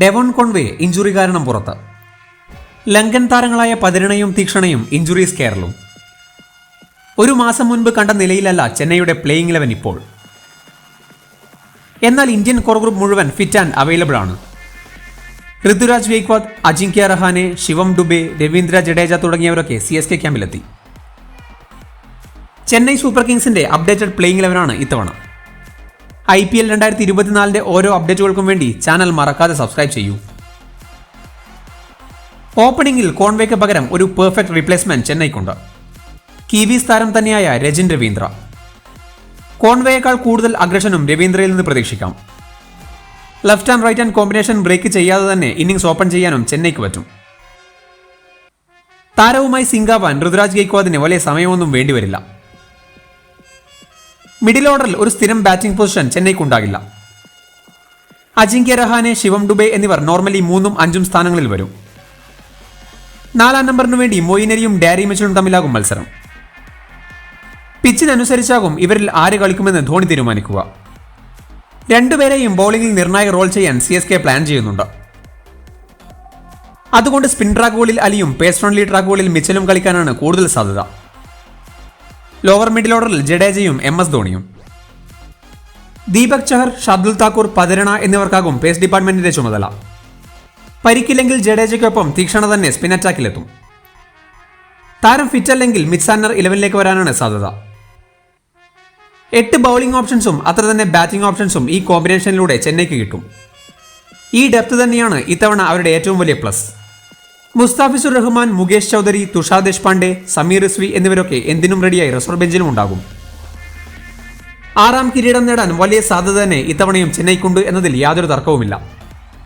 Devon Conway injury കാരണം പുറത്ത്. ലങ്കൻ താരങ്ങളായ പതിരണയും തീക്ഷണയും ഇഞ്ചുറീസ് കേരളും. ഒരു മാസം മുൻപ് കണ്ട നിലയിലല്ല ചെന്നൈയുടെ പ്ലേയിങ് ഇലവൻ ഇപ്പോൾ. എന്നാൽ ഇന്ത്യൻ കോർ ഗ്രൂപ്പ് മുഴുവൻ ഫിറ്റ് ആൻഡ് അവൈലബിൾ ആണ്. ഋതുരാജ് ഗെയ്ക്വാദ് അജിങ്ക്യ റഹാനെ ശിവം ഡുബെ രവീന്ദ്ര ജഡേജ തുടങ്ങിയവരൊക്കെ സി എസ് കെ ക്യാമ്പിലെത്തി ചെന്നൈ സൂപ്പർ കിങ്സിന്റെ അപ്ഡേറ്റഡ് പ്ലേയിങ് ഇലവനാണ് ഇത്തവണ. ഐ പി എൽ രണ്ടായിരത്തി ഇരുപത്തിനാലിന്റെ ഓരോ അപ്ഡേറ്റുകൾക്കും വേണ്ടി ചാനൽ മറക്കാതെ സബ്സ്ക്രൈബ് ചെയ്യൂ. ഓപ്പണിംഗിൽ കോൺവേക്ക് പകരം ഒരു പെർഫെക്റ്റ് റീപ്ലേസ്മെന്റ് ചെന്നൈക്കുണ്ട്. കീവീസ് താരം തന്നെയായ രജിൻ രവീന്ദ്ര. കോൺവേയേക്കാൾ കൂടുതൽ അഗ്രഷനും രവീന്ദ്രയിൽ നിന്ന് പ്രതീക്ഷിക്കാം. Left and right and combination break ചെയ്യാതെ തന്നെ ഇന്നിംഗ്സ് ഓപ്പൺ ചെയ്യാനും ചെന്നൈക്ക് പറ്റും. താരവുമായി സിംഗാവാൻ ഋതുരാജ് ഗെയ്ക്വാദിന് വലിയ സമയമൊന്നും വേണ്ടിവരില്ല. മിഡിൽ ഓർഡറിൽ ഒരു സ്ഥിരം ബാറ്റിംഗ് പൊസിഷൻ ചെന്നൈക്കുണ്ടാകില്ല അജിങ്ക്യ രഹാനെ ശിവം ഡുബെ എന്നിവർ നോർമലി മൂന്നും അഞ്ചും സ്ഥാനങ്ങളിൽ വരും. നാലാം നമ്പറിനു വേണ്ടി മൊയിനരിയും ഡാരി മിച്ചലും തമ്മിലാകും മത്സരം. പിച്ചിനനുസരിച്ചാകും ഇവരിൽ ആര് കളിക്കുമെന്ന് ധോണി തീരുമാനിക്കുക. രണ്ടുപേരെയും ബൗളിംഗിൽ നിർണായക റോൾ ചെയ്യാൻ സി എസ് കെ പ്ലാൻ ചെയ്യുന്നുണ്ട്. അതുകൊണ്ട് സ്പിൻ ട്രാക്കുകളിൽ അലിയും പേസ് ഫ്രണ്ട്ലി ട്രാക്കുകളിൽ മിച്ചലും കളിക്കാനാണ് കൂടുതൽ സാധ്യത. ലോവർ മിഡിൽ ഓർഡറിൽ ജഡേജയും എം എസ് ധോണിയും. ദീപക് ചഹർ ഷാദുൽ താക്കൂർ പതിരണ എന്നിവർക്കാകും പേസ് ഡിപ്പാർട്ട്മെന്റിന്റെ ചുമതല. പരിക്കില്ലെങ്കിൽ ജഡേജയ്ക്കൊപ്പം തീക്ഷണ തന്നെ സ്പിൻ അറ്റാക്കിലെത്തും. താരം ഫിറ്റ് അല്ലെങ്കിൽ മിഡ്സാനർ ഇലവനിലേക്ക് വരാനാണ് സാധ്യത. എട്ട് ബൗളിംഗ് ഓപ്ഷൻസും അത്ര തന്നെ ബാറ്റിംഗ് ഓപ്ഷൻസും ഈ കോമ്പിനേഷനിലൂടെ ചെന്നൈക്ക് കിട്ടും. ഈ ഡെപ്ത് തന്നെയാണ് ഇത്തവണ അവരുടെ ഏറ്റവും വലിയ പ്ലസ് മുസ്താഫിസുർ റഹ്മാൻ മുകേഷ് ചൗധരി തുഷാർ ദേശ്പാണ്ഡെ സമീർ റിസ്വി എന്നിവരൊക്കെ എന്തിനും റെഡിയായി റിസർവ് ബെഞ്ചിലും ഉണ്ടാകും ആറാം കിരീടം നേടാൻ വലിയ സാധ്യത തന്നെ ഇത്തവണയും ചെന്നൈക്കുണ്ട് എന്നതിൽ യാതൊരു തർക്കവുമില്ല.